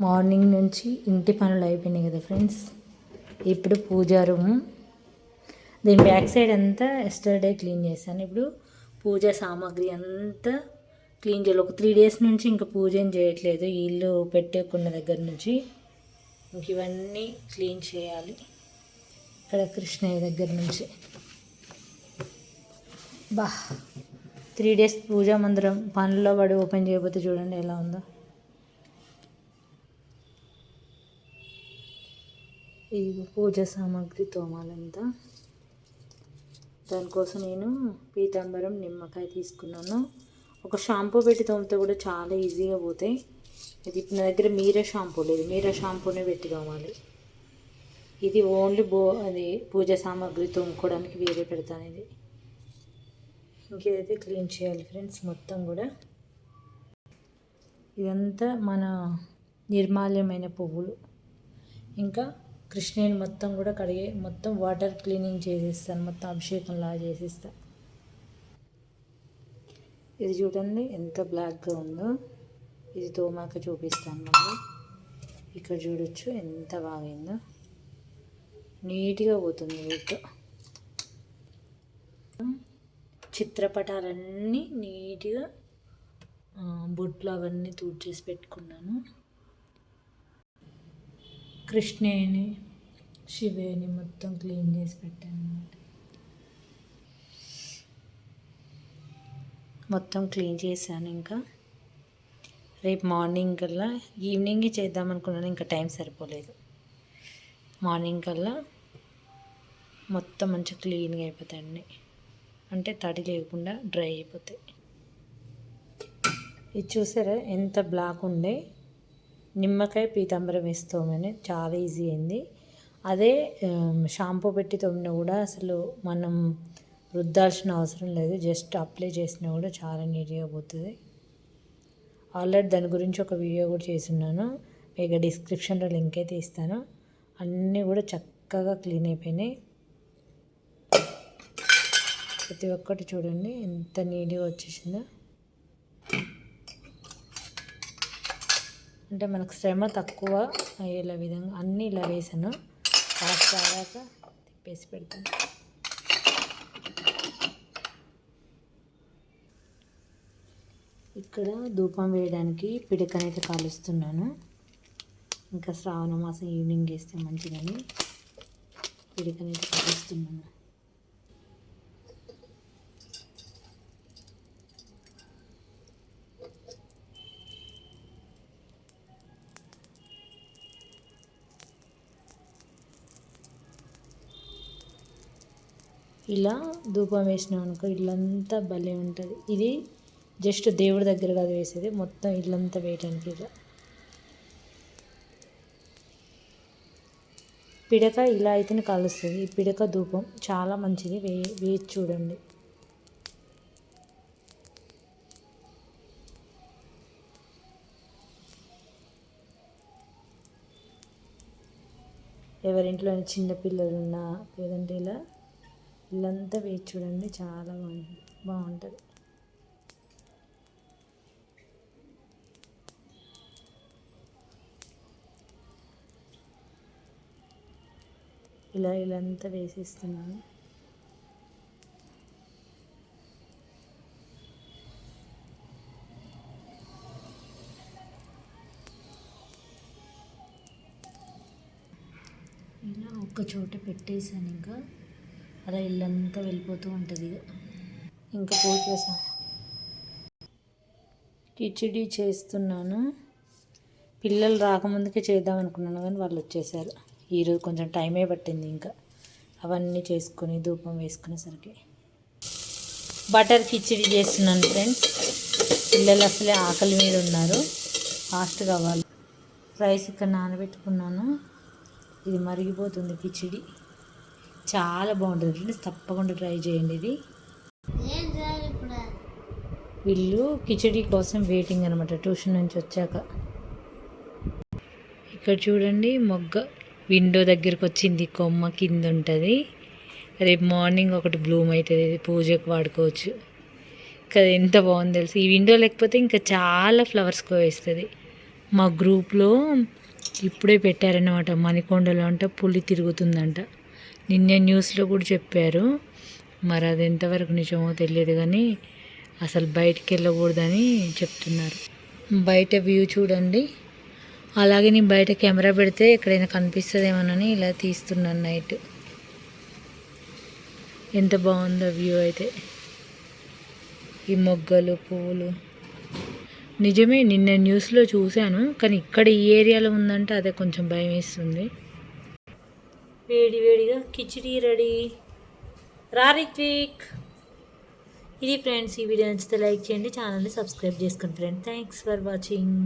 Morning నుంచి ఇంటి పనులు అయిపోయినాయి కదా ఫ్రెండ్స్. ఇప్పుడు పూజా రూమ్. దీని బ్యాక్ సైడ్ అంతా ఎస్టర్డే క్లీన్ చేశాను. ఇప్పుడు పూజా సామాగ్రి అంతా క్లీన్ చేయాలి. ఒక త్రీ డేస్ నుంచి ఇంకా పూజ ఏం చేయట్లేదు. ఇల్లు పెట్టేకున్న దగ్గర నుంచి ఇంక ఇవన్నీ క్లీన్ చేయాలి. ఇక్కడ కృష్ణయ్య దగ్గర నుంచి. బా. త్రీ డేస్ పూజా మందిరం పనుల్లో పడి ఓపెన్ చేయకపోతే చూడండి ఎలా ఉందో. ఇది పూజ సామాగ్రి తోమాలంతా. దానికోసం నేను పీతాంబరం నిమ్మకాయ తీసుకున్నాను. ఒక షాంపూ పెట్టి తోమితే కూడా చాలా ఈజీగా పోతాయి. ఇది ఇప్పుడు నా దగ్గర మీరే షాంపూ లేదు. మీరే షాంపూనే పెట్టి తోమాలి. ఇది ఓన్లీ బో అది పూజ సామాగ్రి తోముకోవడానికి వేరే పెడతాను ఇది. ఇంకేదైతే క్లీన్ చేయాలి ఫ్రెండ్స్ మొత్తం కూడా. ఇదంతా మన నిర్మాల్యమైన పువ్వులు. ఇంకా కృష్ణుని మొత్తం కూడా కడిగే మొత్తం వాటర్ క్లీనింగ్ చేసేస్తాను. మొత్తం అభిషేకంలా చేసేస్తా. ఇది చూడండి ఎంత బ్లాక్గా ఉందో. ఇది తోమాక చూపిస్తాను మళ్ళీ. ఇక్కడ చూడొచ్చు ఎంత బాగైందో. నీట్గా పోతుంది వీటితో చిత్రపటాలన్నీ నీట్గా బొట్లు అవన్నీ తూడ్చేసి పెట్టుకున్నాను. కృష్ణేని శివేని మొత్తం క్లీన్ చేసి పెట్టాను అనమాట మొత్తం క్లీన్ చేశాను ఇంకా. రేపు మార్నింగ్ కల్లా ఈవినింగ్ చేద్దాం అనుకున్నాను ఇంకా టైం సరిపోలేదు. మార్నింగ్ కల్లా మొత్తం మంచిగా క్లీన్గా అయిపోతాయండి అంటే తడి లేకుండా డ్రై అయిపోతాయి. ఇది చూసారా? ఎంత బ్లాక్ ఉండే. నిమ్మకాయ పీతాంబరం వేస్తామని చాలా ఈజీ అయింది. అదే షాంపూ పెట్టి తోమినా కూడా అసలు మనం రుద్దాల్సిన అవసరం లేదు. జస్ట్ అప్లై చేసినా కూడా చాలా నీట్గా పోతుంది. ఆల్రెడీ దాని గురించి ఒక వీడియో కూడా చేస్తున్నాను. మీకు డిస్క్రిప్షన్లో లింక్ అయితే ఇస్తాను. అన్నీ కూడా చక్కగా క్లీన్ అయిపోయినాయి. ప్రతి ఒక్కటి చూడండి ఎంత నీట్గా వచ్చేసిందో. అంటే మనకు శ్రమ తక్కువ అయ్యేలా విధంగా అన్నీ ఇలా వేసాను. కాస్ట్ ఆడాక తిప్పేసి పెడతాను. ఇక్కడ ధూపం వేయడానికి పిడకనైతే కాలుస్తున్నాను. ఇంకా శ్రావణ మాసం ఈవినింగ్ వేస్తే మంచిదని పిడకనైతే కాలుస్తున్నాను. ఇలా ధూపం వేసినాం అనుకో ఇల్లంతా భలే ఉంటుంది. ఇది జస్ట్ దేవుడి దగ్గర కాదు వేసేది మొత్తం ఇల్లంతా వేయటానికి ఇలా పిడక ఇలా అయితేనే కలుస్తుంది. ఈ పిడక ధూపం చాలా మంచిది. వే వేసి చూడండి. ఎవరింట్లో చిన్న పిల్లలు ఉన్నా లేదంటే ఇలా ఇల్లంతా వేచి చూడండి చాలా బాగుంటుంది బాగుంటుంది. ఇలా ఇలాంతా వేసిస్తున్నాను. ఇలా ఒక్క చోట పెట్టేసాను ఇంకా. అలా ఇల్లంతా వెళ్ళిపోతూ ఉంటుంది ఇంకా. పూజ కిచిడి చేస్తున్నాను. పిల్లలు రాకముందుకే చేద్దాం అనుకున్నాను కానీ వాళ్ళు వచ్చేసారు. ఈరోజు కొంచెం టైమే పట్టింది ఇంకా. అవన్నీ చేసుకొని ధూపం వేసుకునేసరికి. బటర్ కిచిడి చేస్తున్నాను ఫ్రెండ్స్. పిల్లలు అసలే ఆకలి మీద ఉన్నారు. ఫాస్ట్ కావాలి. రైస్ ఇక్కడ నానబెట్టుకున్నాను. ఇది మరిగిపోతుంది కిచిడి. చాలా బాగుంటుంది. ఫ్రెండ్స్ తప్పకుండా ట్రై చేయండి ఇది. వీళ్ళు కిచడీ కోసం వెయిటింగ్ అనమాట ట్యూషన్ నుంచి వచ్చాక. ఇక్కడ చూడండి మొగ్గ విండో దగ్గరికి వచ్చింది. కొమ్మ కింద ఉంటుంది. రేపు మార్నింగ్ ఒకటి బ్లూమ్ అవుతుంది పూజకు వాడుకోవచ్చు. కదా ఎంత బాగుంది తెలుసు? ఈ విండో లేకపోతే ఇంకా చాలా ఫ్లవర్స్ వేస్తుంది మా గ్రూప్లో ఇప్పుడే పెట్టారన్నమాట. మణికొండలో అంట పులి తిరుగుతుందంట. నిన్నే న్యూస్లో కూడా చెప్పారు. మరి అది ఎంతవరకు నిజమో తెలియదు కానీ అసలు బయటికి వెళ్ళకూడదని చెప్తున్నారు. బయట వ్యూ చూడండి. అలాగే నేను బయట కెమెరా పెడితే ఎక్కడైనా కనిపిస్తుందేమోనని ఇలా తీస్తున్నాను నైట్. ఎంత బాగుందో వ్యూ అయితే. ఈ మొగ్గలు పువ్వులు. నిజమే నిన్న న్యూస్లో చూశాను కానీ ఇక్కడ ఈ ఏరియాలో ఉందంటే అదే కొంచెం భయం వేస్తుంది. వేడి వేడిగా కిచిడి రెడీ. రా రిత్విక్ ఇది ఫ్రెండ్స్ ఈ వీడియో నచ్చితే లైక్ చేయండి ఛానల్ని సబ్స్క్రైబ్ చేసుకోండి ఫ్రెండ్. Thanks for watching.